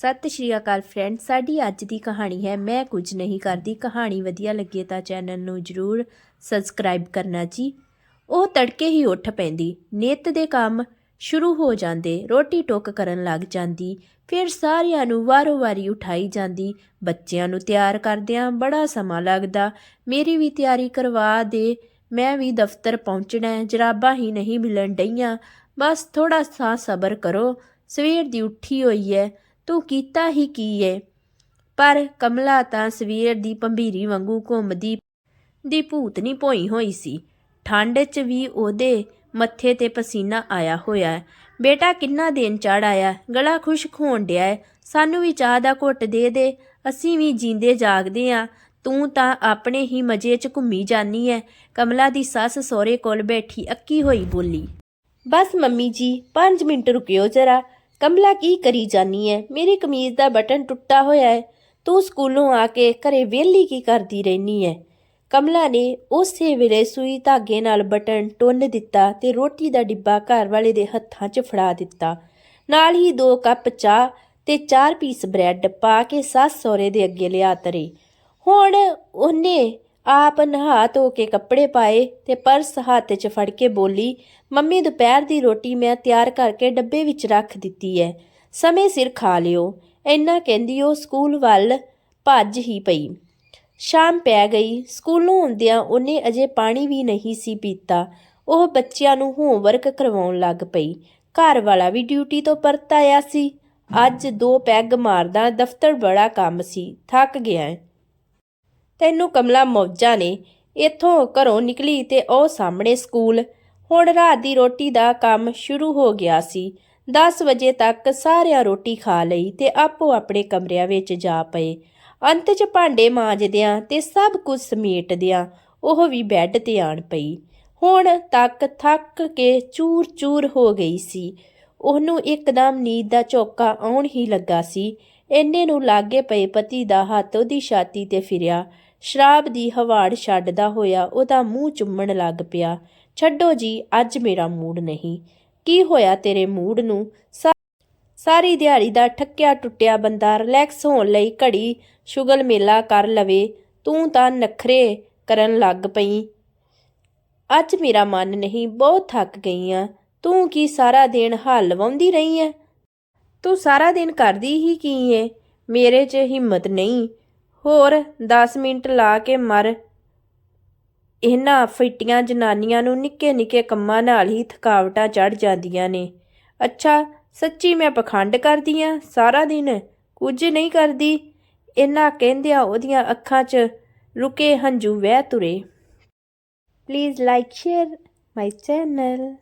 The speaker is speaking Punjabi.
ਸਤਿ ਸ਼੍ਰੀ ਅਕਾਲ ਫਰੈਂਡ ਸਾਡੀ ਅੱਜ ਦੀ ਕਹਾਣੀ ਹੈ, ਮੈਂ ਕੁਝ ਨਹੀਂ ਕਰਦੀ। ਕਹਾਣੀ ਵਧੀਆ ਲੱਗੇ ਤਾਂ ਚੈਨਲ ਨੂੰ ਜਰੂਰ ਸਬਸਕ੍ਰਾਈਬ ਕਰਨਾ ਜੀ। ਉਹ ਤੜਕੇ ਹੀ ਉੱਠ ਪੈਂਦੀ। ਨਿੱਤ ਦੇ ਕੰਮ ਸ਼ੁਰੂ ਹੋ ਜਾਂਦੇ। ਰੋਟੀ ਟੋਕ ਕਰਨ ਲੱਗ ਜਾਂਦੀ। ਫਿਰ ਸਾਰਿਆਂ ਨੂੰ ਵਾਰੋ-ਵਾਰੀ ਉਠਾਈ ਜਾਂਦੀ। ਬੱਚਿਆਂ ਨੂੰ ਤਿਆਰ ਕਰਦਿਆਂ ਬੜਾ ਸਮਾਂ ਲੱਗਦਾ। ਮੇਰੀ ਵੀ ਤਿਆਰੀ ਕਰਵਾ ਦੇ। ਮੈਂ ਵੀ ਦਫ਼ਤਰ ਪਹੁੰਚਣਾ ਹੈ। ਜਰਾਬਾਂ ਹੀ ਨਹੀਂ ਮਿਲਣ ਡਈਆਂ। ਬਸ ਥੋੜਾ ਸਾ ਸਬਰ ਕਰੋ। ਸਵੇਰ ਦੀ ਉੱਠੀ ਹੋਈ ਹੈ। ਤੂੰ ਕੀਤਾ ਹੀ ਕੀ ਏ? ਪਰ ਕਮਲਾ ਤਾਂ ਸਵੇਰ ਦੀ ਪੰਭੀਰੀ ਵਾਂਗੂ ਘੁੰਮਦੀ ਦੀ ਭੂਤਨੀ ਭੋਈ ਹੋਈ ਸੀ। ਠੰਡ 'ਚ ਵੀ ਉਹਦੇ ਮੱਥੇ ਤੇ ਪਸੀਨਾ ਆਇਆ ਹੋਇਆ ਹੈ। ਬੇਟਾ ਕਿੰਨਾ ਦਿਨ ਚੜ ਆਇਆ, ਗਲਾ ਖੁਸ਼ਕ ਹੋਣ ਡਿਆ ਹੈ। ਸਾਨੂੰ ਵੀ ਚਾਹ ਦਾ ਘੁੱਟ ਦੇ ਦੇ, ਅਸੀਂ ਵੀ ਜੀਂਦੇ ਜਾਗਦੇ ਆ ਤੂੰ ਤਾਂ ਆਪਣੇ ਹੀ ਮਜੇ 'ਚ ਘੁੰਮੀ ਜਾਨੀ ਐ ਕਮਲਾ ਦੀ ਸੱਸ ਸਹੁਰੇ ਕੋਲ ਬੈਠੀ ਅੱਕੀ ਹੋਈ ਬੋਲੀ, ਬਸ ਮੰਮੀ ਜੀ 5 ਮਿੰਟ ਰੁਕਿਓ ਜਰਾ। ਕਮਲਾ ਕੀ ਕਰੀ ਜਾਨੀ ਐ? ਮੇਰੀ ਕਮੀਜ਼ ਦਾ ਬਟਨ ਟੁੱਟਾ ਹੋਇਆ ਹੈ ਤੂੰ ਸਕੂਲੋਂ ਆ ਕੇ ਘਰੇ ਵਿਹਲੀ ਕੀ ਕਰਦੀ ਰਹਿਨੀ ਐ? ਕਮਲਾ ਨੇ ਉਸੇ ਵੇਲੇ ਸੂਈ ਧਾਗੇ ਨਾਲ ਬਟਨ ਟੁੰਨ ਦਿੱਤਾ ਤੇ ਰੋਟੀ ਦਾ ਡਿੱਬਾ ਘਰ ਵਾਲੇ ਦੇ ਹੱਥਾਂ 'ਚ ਫੜਾ ਦਿੱਤਾ। ਨਾਲ ਹੀ ਦੋ ਕੱਪ ਚਾਹ ਤੇ ਚਾਰ ਪੀਸ ਬ੍ਰੈਡ ਪਾ ਕੇ ਸੱਸ ਸਹੁਰੇ ਦੇ ਅੱਗੇ ਲਿਆ ਤਰੇ। ਹੁਣ ਉਹਨੇ ਆਪ ਨਹਾ ਧੋ ਕੇ ਕੱਪੜੇ ਪਾਏ ਤੇ ਪਰਸ ਹੱਥ 'ਚ ਫੜ ਕੇ ਬੋਲੀ, ਮੰਮੀ, ਦੁਪਹਿਰ ਦੀ ਰੋਟੀ ਮੈਂ ਤਿਆਰ ਕਰਕੇ ਡੱਬੇ ਵਿੱਚ ਰੱਖ ਦਿੱਤੀ ਹੈ ਸਮੇਂ ਸਿਰ ਖਾ ਲਿਓ। ਇੰਨਾ ਕਹਿੰਦੀ ਉਹ ਸਕੂਲ ਵੱਲ ਭੱਜ ਹੀ ਪਈ। ਸ਼ਾਮ ਪੈ ਗਈ। ਸਕੂਲੋਂ ਆਉਂਦਿਆਂ ਉਹਨੇ ਅਜੇ ਪਾਣੀ ਵੀ ਨਹੀਂ ਸੀ ਪੀਤਾ। ਉਹ ਬੱਚਿਆਂ ਨੂੰ ਹੋਮਵਰਕ ਕਰਵਾਉਣ ਲੱਗ ਪਈ। ਘਰ ਵਾਲਾ ਵੀ ਡਿਊਟੀ ਤੋਂ ਪਰਤ ਆਇਆ ਸੀ। ਅੱਜ ਦੋ ਪੈਗ ਮਾਰਦਾ ਦਫ਼ਤਰ ਬੜਾ ਕੰਮ ਸੀ। ਥੱਕ ਗਿਆ ਹੈ ਤੈਨੂੰ ਕਮਲਾ ਮੌਜਾਂ ਨੇ। ਇੱਥੋਂ ਘਰੋਂ ਨਿਕਲੀ ਤੇ ਉਹ ਸਾਹਮਣੇ ਸਕੂਲ। ਹੁਣ ਰਾਤ ਦੀ ਰੋਟੀ ਦਾ ਕੰਮ ਸ਼ੁਰੂ ਹੋ ਗਿਆ ਸੀ। 10 ਵਜੇ ਤੱਕ ਸਾਰਿਆਂ ਰੋਟੀ ਖਾ ਲਈ ਤੇ ਆਪੋ ਆਪਣੇ ਕਮਰਿਆਂ ਵਿੱਚ ਜਾ ਪਏ। ਅੰਤ 'ਚ ਭਾਂਡੇ ਮਾਂਜਦਿਆਂ ਤੇ ਸਭ ਕੁਝ ਸਮੇਟਦਿਆਂ ਉਹ ਵੀ ਬੈੱਡ ਤੇ ਆਣ ਪਈ। ਹੁਣ ਤੱਕ ਥੱਕ ਕੇ ਚੂਰ-ਚੂਰ ਹੋ ਗਈ ਸੀ। ਉਹਨੂੰ ਇੱਕਦਮ ਨੀਂਦ ਦਾ ਝੋਕਾ ਆਉਣ ਹੀ ਲੱਗਾ ਸੀ। ਇੰਨੇ ਨੂੰ ਲਾਗੇ ਪਏ ਪਤੀ ਦਾ ਹੱਥ ਉਹਦੀ ਛਾਤੀ ਤੇ ਫਿਰਿਆ। ਸ਼ਰਾਬ ਦੀ ਹਵਾੜ ਛੱਡਦਾ ਹੋਇਆ ਉਹਦਾ ਮੂੰਹ ਚੁੰਮਣ ਲੱਗ ਪਿਆ। ਛੱਡੋ ਜੀ, ਅੱਜ ਮੇਰਾ ਮੂਡ ਨਹੀਂ। ਕੀ ਹੋਇਆ ਤੇਰੇ ਮੂਡ ਨੂੰ? ਸਾ- ਸਾਰੀ ਦਿਹਾੜੀ ਦਾ ਠੱਕਿਆ ਟੁੱਟਿਆ ਬੰਦਾ ਰਿਲੈਕਸ ਹੋਣ ਲਈ ਘੜੀ ਸ਼ੁਗਲ ਮੇਲਾ ਕਰ ਲਵੇ। ਤੂੰ ਤਾਂ ਨਖਰੇ ਕਰਨ ਲੱਗ ਪਈ। ਅੱਜ ਮੇਰਾ ਮਨ ਨਹੀਂ, ਬਹੁਤ ਥੱਕ ਗਈ ਆ। ਤੂੰ ਕੀ ਸਾਰਾ ਦਿਨ ਹੱਲ ਲਵਾਉਂਦੀ ਰਹੀ ਐ ਤੂੰ ਸਾਰਾ ਦਿਨ ਕਰਦੀ ਹੀ ਕੀ ਏ? ਮੇਰੇ 'ਚ ਹਿੰਮਤ ਨਹੀਂ। ਹੋਰ 10 ਮਿੰਟ ਲਾ ਕੇ ਮਰ। ਇਹਨਾਂ ਫਿੱਟੀਆਂ ਜਨਾਨੀਆਂ ਨੂੰ ਨਿੱਕੇ ਨਿੱਕੇ ਕੰਮਾਂ ਨਾਲ ਹੀ ਥਕਾਵਟਾਂ ਚੜ ਜਾਂਦੀਆਂ ਨੇ। ਅੱਛਾ, ਸੱਚੀ ਮੈਂ ਪਖੰਡ ਕਰਦੀ ਆ? ਸਾਰਾ ਦਿਨ ਕੁਝ ਨਹੀਂ ਕਰਦੀ। ਇਹਨਾਂ ਕਹਿੰਦਿਆਂ ਉਹਦੀਆਂ ਅੱਖਾਂ 'ਚ ਰੁਕੇ ਹੰਝੂ ਵਹਿ ਤੁਰੇ। Please like share my channel